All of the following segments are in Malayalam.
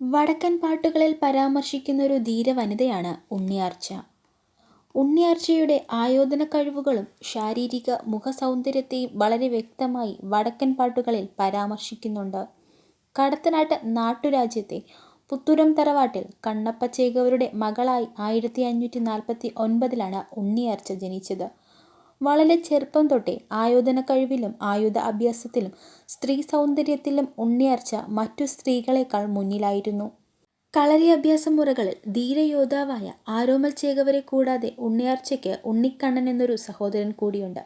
വടക്കൻ പാട്ടുകളിൽ പരാമർശിക്കുന്ന ഒരു ധീരവനിതയാണ് ഉണ്ണിയാർച്ച. ഉണ്ണിയാർച്ചയുടെ ആയോധന കഴിവുകളും ശാരീരിക മുഖസൗന്ദര്യത്തെയും വളരെ വ്യക്തമായി വടക്കൻ പാട്ടുകളിൽ പരാമർശിക്കുന്നുണ്ട്. കടത്തനാട്ട് നാട്ടുരാജ്യത്തെ പുത്തൂരം തറവാട്ടിൽ കണ്ണപ്പ ചേകവരുടെ മകളായി ആയിരത്തി അഞ്ഞൂറ്റി നാൽപ്പത്തി ഒൻപതിലാണ് ഉണ്ണിയാർച്ച ജനിച്ചത്. വളരെ ചെറുപ്പം തൊട്ടേ ആയോധന കഴിവിലും ആയുധ അഭ്യാസത്തിലും സ്ത്രീ സൗന്ദര്യത്തിലും ഉണ്ണിയർച്ച മറ്റു സ്ത്രീകളെക്കാൾ മുന്നിലായിരുന്നു. കളരി അഭ്യാസ മുറകളിൽ ധീരയോദ്ധാവായ ആരോമൽ ചേകവരെ കൂടാതെ ഉണ്ണിയാർച്ചയ്ക്ക് ഉണ്ണിക്കണ്ണൻ എന്നൊരു സഹോദരൻ കൂടിയുണ്ട്.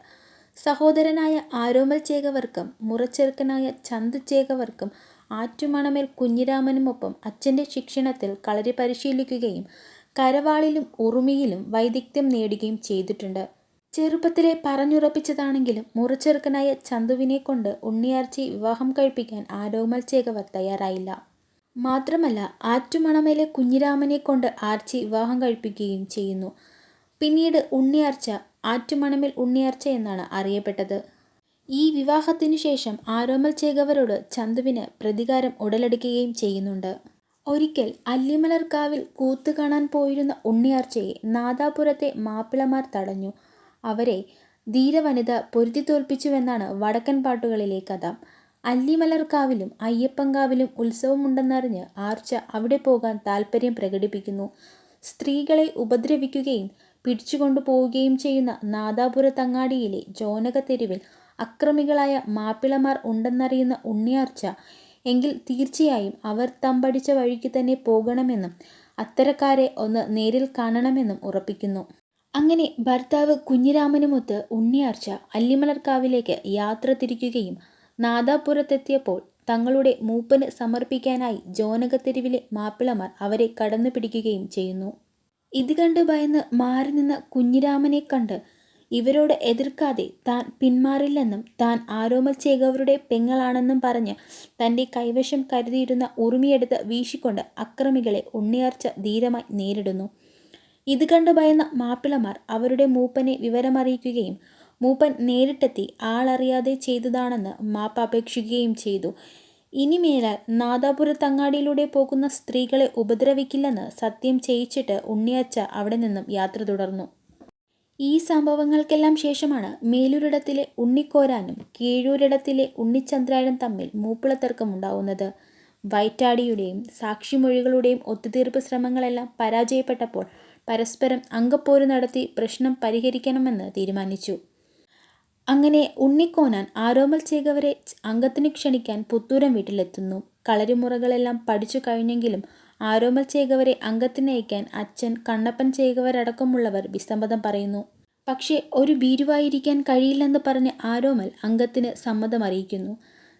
സഹോദരനായ ആരോമൽ ചേകവർക്കും മുറച്ചെറുക്കനായ ചന്തു ചേകവർക്കും ആറ്റുമണമേൽ കുഞ്ഞിരാമനുമൊപ്പം അച്ഛന്റെ ശിക്ഷണത്തിൽ കളരി പരിശീലിക്കുകയും കരവാളിലും ഉറുമിയിലും വൈദഗ്ധ്യം നേടുകയും ചെയ്തിട്ടുണ്ട്. ചെറുപ്പത്തിലെ പറഞ്ഞുറപ്പിച്ചതാണെങ്കിലും മുറിച്ചെറുക്കനായ ചന്തുവിനെ കൊണ്ട് ഉണ്ണിയാർച്ചി വിവാഹം കഴിപ്പിക്കാൻ ആരോമൽ ചേകവർ തയ്യാറായില്ല. മാത്രമല്ല ആറ്റുമണമേലെ കുഞ്ഞിരാമനെ കൊണ്ട് ആർച്ചി വിവാഹം കഴിപ്പിക്കുകയും ചെയ്യുന്നു. പിന്നീട് ഉണ്ണിയാർച്ച ആറ്റുമണമിൽ ഉണ്ണിയാർച്ച എന്നാണ് അറിയപ്പെട്ടത്. ഈ വിവാഹത്തിനു ശേഷം ആരോമൽ ചേകവരോട് ചന്തുവിന് പ്രതികാരം ഉടലെടുക്കുകയും ചെയ്യുന്നുണ്ട്. ഒരിക്കൽ അല്ലിമലർക്കാവിൽ കൂത്തു കാണാൻ പോയിരുന്ന ഉണ്ണിയാർച്ചയെ നാദാപുരത്തെ മാപ്പിളമാർ തടഞ്ഞു. അവരെ ധീരവനിത പൊരുതി തോൽപ്പിച്ചുവെന്നാണ് വടക്കൻ പാട്ടുകളിലെ കഥ. അല്ലിമലർക്കാവിലും അയ്യപ്പങ്കാവിലും ഉത്സവമുണ്ടെന്നറിഞ്ഞ് ആർച്ച അവിടെ പോകാൻ താൽപ്പര്യം പ്രകടിപ്പിക്കുന്നു. സ്ത്രീകളെ ഉപദ്രവിക്കുകയും പിടിച്ചുകൊണ്ടുപോവുകയും ചെയ്യുന്ന നാദാപുര തങ്ങാടിയിലെ ജോനക തെരുവിൽ അക്രമികളായ മാപ്പിളമാർ ഉണ്ടെന്നറിയുന്ന ഉണ്ണിയാർച്ച എങ്കിൽ തീർച്ചയായും അവർ തമ്പടിച്ച വഴിക്ക് തന്നെ പോകണമെന്നും അത്തരക്കാരെ ഒന്ന് നേരിൽ കാണണമെന്നും ഉറപ്പിക്കുന്നു. അങ്ങനെ ഭർത്താവ് കുഞ്ഞിരാമനുമൊത്ത് ഉണ്ണിയാർച്ച അല്ലിമലർക്കാവിലേക്ക് യാത്ര തിരിക്കുകയും നാദാപുരത്തെത്തിയപ്പോൾ തങ്ങളുടെ മൂപ്പന് സമർപ്പിക്കാനായി ജോനകത്തെരുവിലെ മാപ്പിളമാർ അവരെ കടന്നു പിടിക്കുകയും ചെയ്യുന്നു. ഇത് കണ്ട് ഭയന്ന് മാറി നിന്ന കുഞ്ഞിരാമനെ കണ്ട് ഇവരോട് എതിർക്കാതെ താൻ പിന്മാറില്ലെന്നും താൻ ആരോമൽ ചേകവരുടെ പെങ്ങളാണെന്നും പറഞ്ഞ് തന്റെ കൈവശം കരുതിയിരുന്ന ഉറുമിയെടുത്ത് വീശിക്കൊണ്ട് അക്രമികളെ ഉണ്ണിയാർച്ച ധീരമായി നേരിടുന്നു. ഇത് കണ്ടു ഭയന്ന മാപ്പിളമാർ അവരുടെ മൂപ്പനെ വിവരമറിയിക്കുകയും മൂപ്പൻ നേരിട്ടെത്തി ആളറിയാതെ ചെയ്തതാണെന്ന് മാപ്പ് അപേക്ഷിക്കുകയും ചെയ്തു. ഇനിമേലാൽ നാദാപുരത്തങ്ങാടിയിലൂടെ പോകുന്ന സ്ത്രീകളെ ഉപദ്രവിക്കില്ലെന്ന് സത്യം ചെയ്യിച്ചിട്ട് ഉണ്ണിയച്ച അവിടെ നിന്നും യാത്ര തുടർന്നു. ഈ സംഭവങ്ങൾക്കെല്ലാം ശേഷമാണ് മേലൂരിടത്തിലെ ഉണ്ണിക്കോരാനും കീഴൂരിടത്തിലെ ഉണ്ണിച്ചന്ദ്രായനും തമ്മിൽ മൂപ്പിളത്തർക്കം ഉണ്ടാവുന്നത് വൈറ്റാടിയുടെയും സാക്ഷിമൊഴികളുടെയും ഒത്തുതീർപ്പ് ശ്രമങ്ങളെല്ലാം പരാജയപ്പെട്ടപ്പോൾ പരസ്പരം അങ്കപ്പോര് നടത്തി പ്രശ്നം പരിഹരിക്കണമെന്ന് തീരുമാനിച്ചു. അങ്ങനെ ഉണ്ണിക്കോനാൻ ആരോമൽ ചെയ്തവരെ അംഗത്തിന് ക്ഷണിക്കാൻ പുത്തൂരം വീട്ടിലെത്തുന്നു. കളരിമുറകളെല്ലാം പഠിച്ചു കഴിഞ്ഞെങ്കിലും ആരോമൽ ചെയ്തവരെ അംഗത്തിനയക്കാൻ അച്ഛൻ കണ്ണപ്പൻ ചെയ്തവരടക്കമുള്ളവർ വിസമ്മതം പറയുന്നു. പക്ഷേ ഒരു ഭീരുവായിരിക്കാൻ കഴിയില്ലെന്ന് പറഞ്ഞ് ആരോമൽ അംഗത്തിന് സമ്മതം അറിയിക്കുന്നു.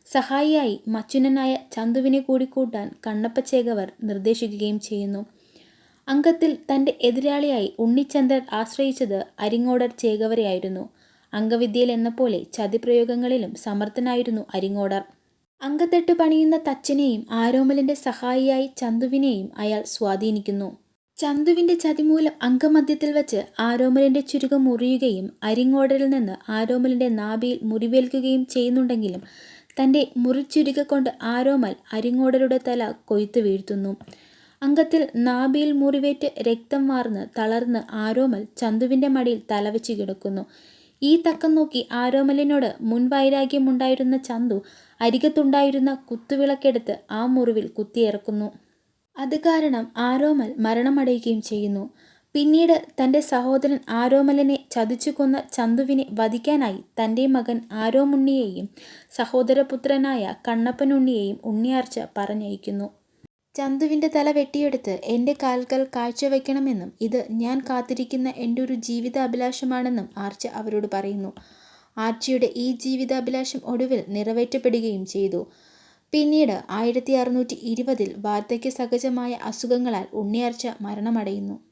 സഹായിയായി മച്ചുനനായ ചന്തുവിനെ കൂടി കൂട്ടാൻ കണ്ണപ്പച്ചേകവർ നിർദ്ദേശിക്കുകയും ചെയ്യുന്നു. അംഗത്തിൽ തന്റെ എതിരാളിയായി ഉണ്ണിച്ചന്ദ്രൻ ആശ്രയിച്ചത് അരിങ്ങോടർ ചേകവരെയായിരുന്നു അംഗവിദ്യയിൽ എന്ന പോലെ ചതിപ്രയോഗങ്ങളിലും സമർത്ഥനായിരുന്നു അരിങ്ങോടർ. അംഗത്തെട്ട് പണിയുന്ന തച്ചനെയും ആരോമലിന്റെ സഹായിയായി ചന്തുവിനെയും അയാൾ സ്വാധീനിക്കുന്നു. ചന്തുവിന്റെ ചതിമൂലം അംഗമധ്യത്തിൽ വെച്ച് ആരോമലിന്റെ ചുരുക്കം മുറിയുകയും അരിങ്ങോടരിൽ നിന്ന് ആരോമലിന്റെ നാഭിയിൽ മുറിവേൽക്കുകയും ചെയ്യുന്നുണ്ടെങ്കിലും തന്റെ മുറിച്ചുരുക കൊണ്ട് ആരോമൽ അരിങ്ങോടരുടെ തല കൊയ്ത്തു വീഴ്ത്തുന്നു. അംഗത്തിൽ നാഭിയിൽ മുറിവേറ്റ് രക്തം വാർന്ന് തളർന്ന് ആരോമൽ ചന്തുവിന്റെ മടിയിൽ തലവെച്ച് കിടക്കുന്നു. ഈ തക്കം നോക്കി ആരോമലിനോട് മുൻവൈരാഗ്യമുണ്ടായിരുന്ന ചന്തു അരികത്തുണ്ടായിരുന്ന കുത്തുവിളക്കെടുത്ത് ആ മുറിവിൽ കുത്തിയിറക്കുന്നു. അത് കാരണം ആരോമൽ മരണമടയുകയും ചെയ്യുന്നു. പിന്നീട് തന്റെ സഹോദരൻ ആരോമലിനെ ചതിച്ചു കൊന്ന ചന്തുവിനെ വധിക്കാനായി തന്റെ മകൻ ആരോമുണ്ണിയെയും സഹോദരപുത്രനായ കണ്ണപ്പനുണ്ണിയെയും ഉണ്ണിയാർച്ച പറഞ്ഞയക്കുന്നു. ചന്തുവിന്റെ തല വെട്ടിയെടുത്ത് എന്റെ കാൽക്കൽ കാഴ്ചവെക്കണമെന്നും ഇത് ഞാൻ കാത്തിരിക്കുന്ന എന്റെ ഒരു ജീവിത അഭിലാഷമാണെന്നും ആർച്ച അവരോട് പറയുന്നു. ആർച്ചയുടെ ഈ ജീവിതാഭിലാഷം ഒടുവിൽ നിറവേറ്റപ്പെടുകയും ചെയ്തു. പിന്നീട് ആയിരത്തി അറുന്നൂറ്റി ഇരുപതിൽ വാർദ്ധക്യ സഹജമായ അസുഖങ്ങളാൽ ഉണ്ണിയാർച്ച മരണമടയുന്നു.